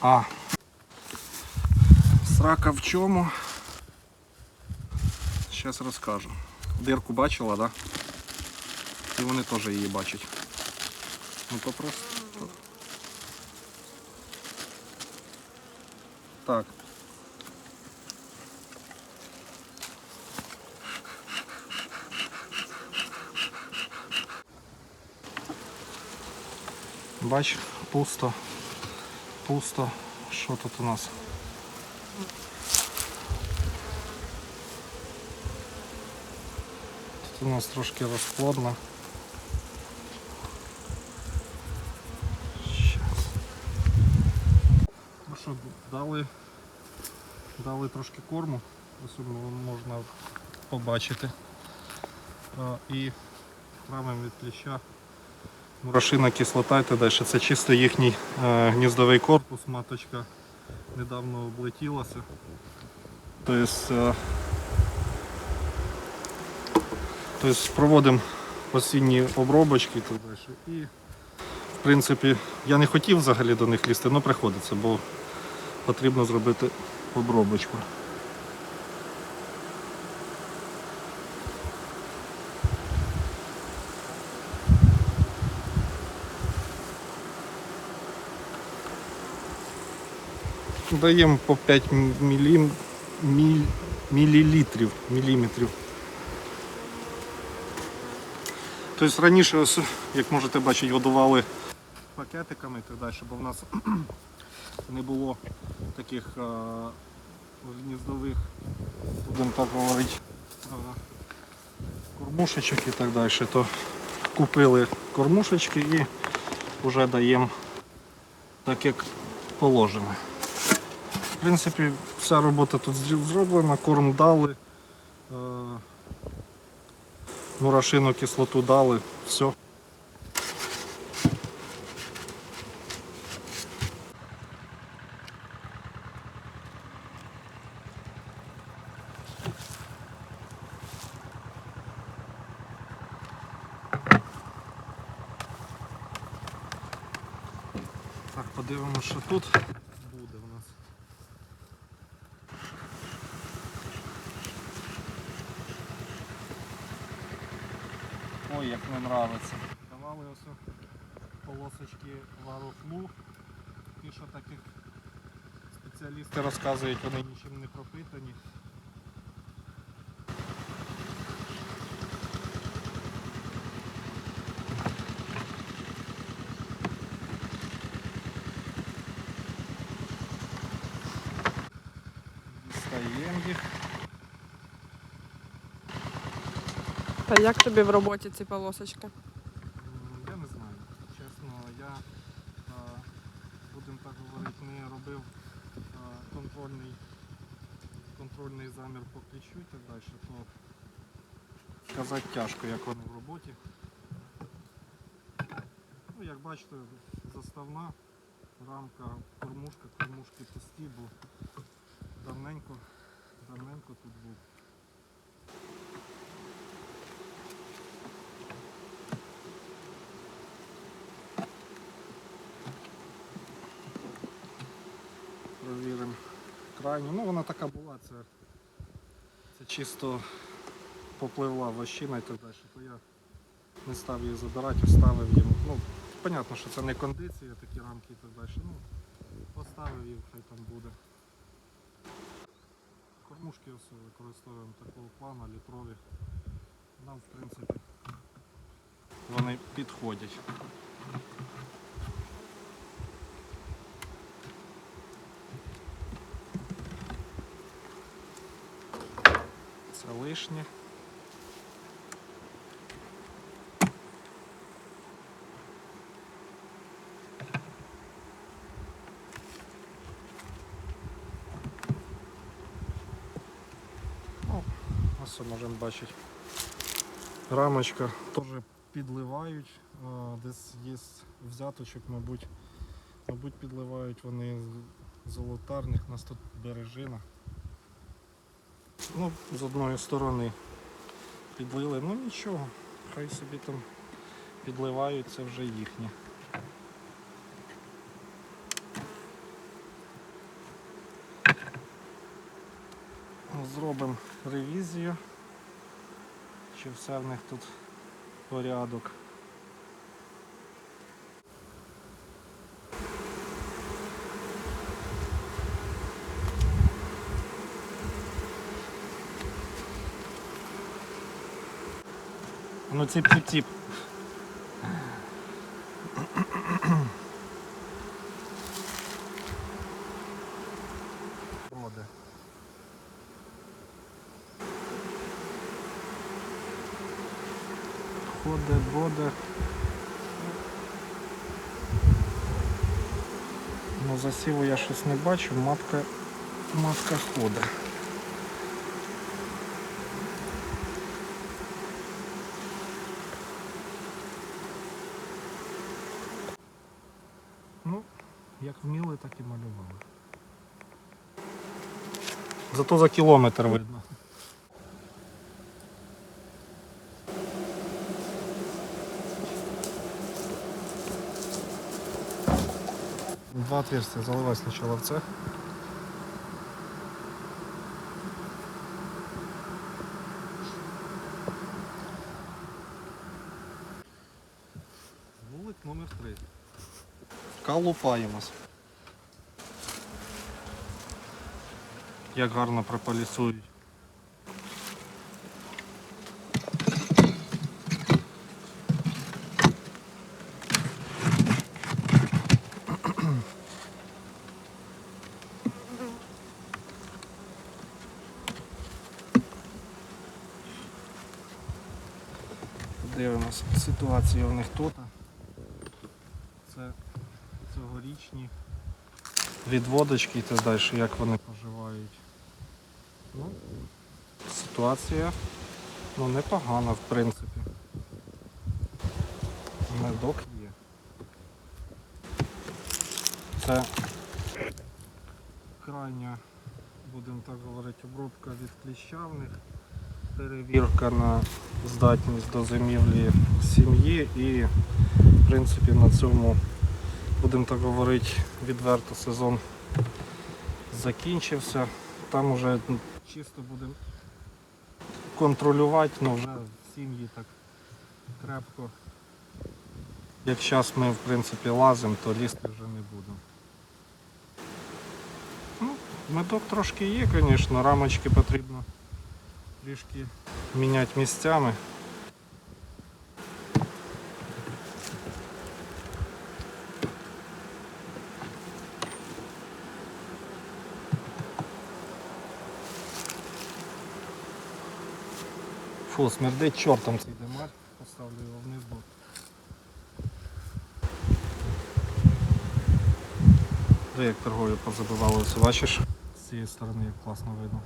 А. Срака в чому? Зараз розкажу. Дирку бачила, так? Да? І вони теж її бачать. Ну попросту. Так. Бач, пусто. Пусто. Що тут у нас? Тут у нас трошки розплодно. Ну що, дали, дали трошки корму, тут можна побачити. І травимо від кліща. Мурашина кислота і так далі. Це чисто їхній е, гніздовий корпус, маточка недавно облетілася. Тобто, тобто проводимо осінні обробочки і далі. І в принципі я не хотів взагалі до них лізти, але приходиться, бо потрібно зробити обробочку. Даємо по 5 мілім, міль, мілілітрів, міліметрів. Тобто раніше, як можете бачити, годували пакетиками і так далі, бо в нас не було таких а, гніздових, будемо так говорити, кормушечок і так далі. То купили кормушечки і вже даємо так, як положено. В принципі, вся робота тут зроблена, корм дали, е, мурашину кислоту дали, все. Так, подивимося, що тут буде у нас. Ой, як не нравиться. Давали ось полосочки варофлу. Ті, що таких спеціалісти розказують, вони нічим не пропитані. Дістаємо їх. Та як тобі в роботі ці полосочки? Я не знаю. Чесно, я, е, будемо так говорити, не робив е, контрольний, контрольний замір по кліщу і так далі, то сказати тяжко, як вони в роботі. Ну, як бачите, заставна рамка, кормушка, кормушки пусті, бо давненько, давненько тут був. Крайню. Ну вона така була, це, це чисто попливла вощина і так далі. То я не став її забирати, оставив їм. Ну, понятно, що це не кондиція, такі рамки і так далі. Ну, поставив їх, хай там буде. Кормушки ось використовуємо такого плану, літрові. Нам в принципі вони підходять. Лишнє. Ну, ось можемо бачити. Рамочка теж підливають. Десь є взяточок, мабуть. Мабуть, підливають вони з золотарних, нас тут бережина. Ну, З одної сторони підлили, ну нічого, хай собі там підливають, це вже їхнє. Зробимо ревізію, чи все в них тут порядок. Ну ціп-ціп-ціп. Ходе, боде. Ну, засіву я щось не бачу, матка, матка ходить. Вміли, так і малювали. Зато за кілометр видно. Два отверстия заливай сначала в цех. Вулик номер 3. Калупаємось. Як гарно прополісують. Дивимося ситуацію в них тут. Це цьогорічні відводочки і так далі, як вони поживають. Ну, ситуація ну, непогана в принципі. Медок є. Це крайня, будемо так говорити, обробка від кліщавних, перевірка на здатність до зимівлі сім'ї і в принципі на цьому будемо так говорити, відверто сезон закінчився. Там вже чисто будемо контролювати, але вже сім'ї так крепко. Як зараз ми в принципі лазимо, то лізти вже не будемо. Ну, медок трошки є, звісно, рамочки потрібно трішки міняти місцями. Фу, смердить чортом цей демар. Поставлю його вниз, бо Де як торгові позабивалося, бачиш? З цієї сторони як класно видно.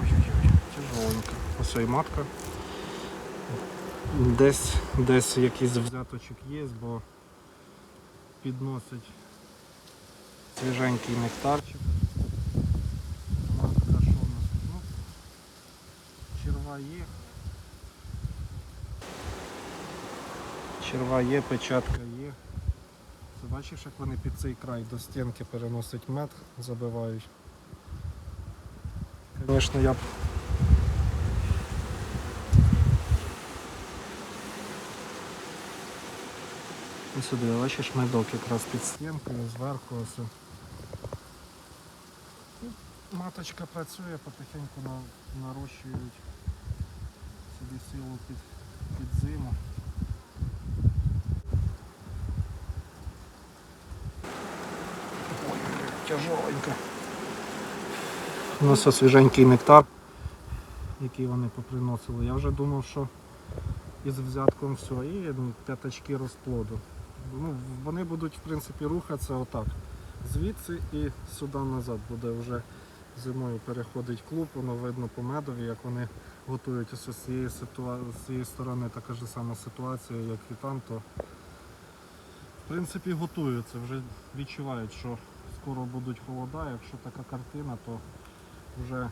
Ой-ой-ой, Ось і матка. Десь, десь якийсь взяточок є, бо підносить свіженький нектарчик. Матка що у нас? Ну, черва є. Черва є, печатка є. Це бачиш, як вони під цей край до стінки переносять мед, забивають. Звісно, я б І сюди, бачиш, медок якраз під стінкою, зверху ось. Маточка працює, потихеньку нарощують собі силу під, під зиму. Ой, тяжеленько. У нас ось свіженький нектар, який вони поприносили. Я вже думав, що із взятком все, і ну, п'ятачки розплоду. Ну, вони будуть в принципі рухатися отак. Звідси і сюди назад буде вже зимою переходить клуб, воно видно по медові, як вони готують ось з цієї, ситуа... з цієї сторони така ж сама ситуація, як і там, то в принципі готуються, вже відчувають, що скоро будуть холода, якщо така картина, то вже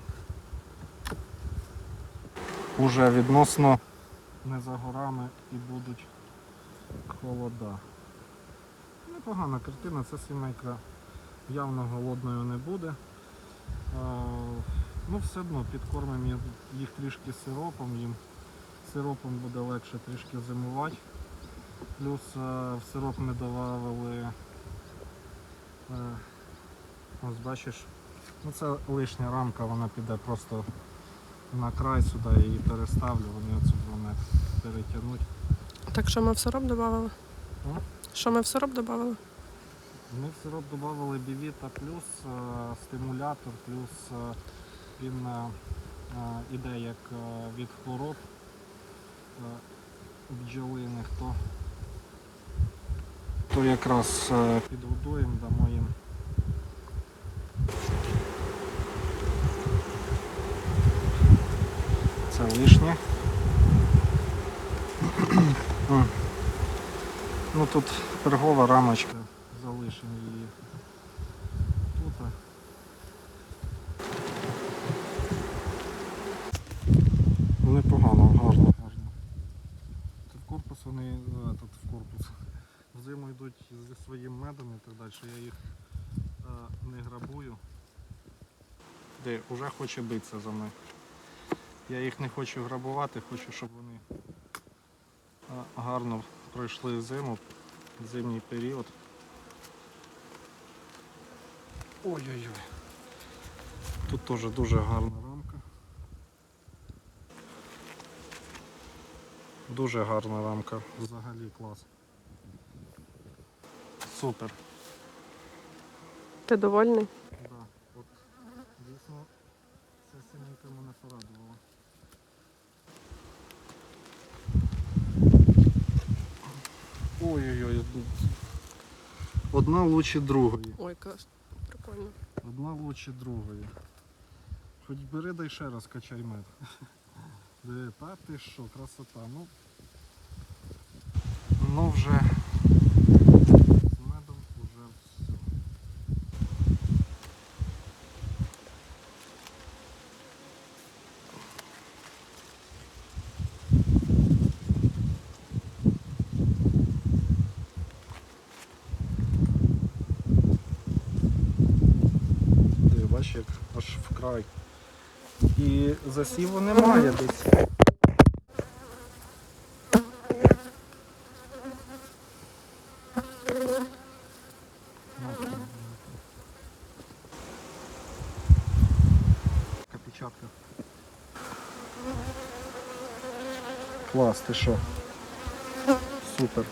уже відносно не за горами і будуть холода. Непогана картина, ця сімейка явно голодною не буде. Ну, все одно підкормимо їх- їх трішки сиропом, їм сиропом буде легше трішки зимувати. Плюс е, в сироп ми додавали, е, ось бачиш, ну це лишня рамка, вона піде просто на край сюди, я її переставлю, вони оцю вони перетягнуть. Так що ми в сироп додавали? Що ми в сироп додавали? Ми в сироп додавали бівіта плюс е, стимулятор, плюс е, він е, іде як від хвороб бджолиних, то, то якраз підгодуємо, дамо їм. Це лишнє. Ну тут пергова рамочка, залишимо її тут. Непогано, гарно, гарно. Тут корпус вони, тут в корпус. В зиму йдуть зі своїм медом і так далі, я їх не грабую. Де вже хоче битися за мною. Я їх не хочу грабувати, хочу, щоб вони гарно пройшли зиму, зимній період. Ой-ой-ой. Тут теж дуже гарна рамка. Дуже гарна рамка, взагалі клас. Супер. Ти довольний? Да. От дійсно ця сімейка мене порадувала. Ой-ой-ой. Одна лучше другої. Ой, клас. Прикольно. Одна лучше другої. Хоч бери дай ще раз качай мед. Диви, та ти що, красота. Ну, ну вже з медом вже все. Диви, бачиш, як аж вкрай. І засіву немає десь. Копічатка. Клас, ти що? Супер.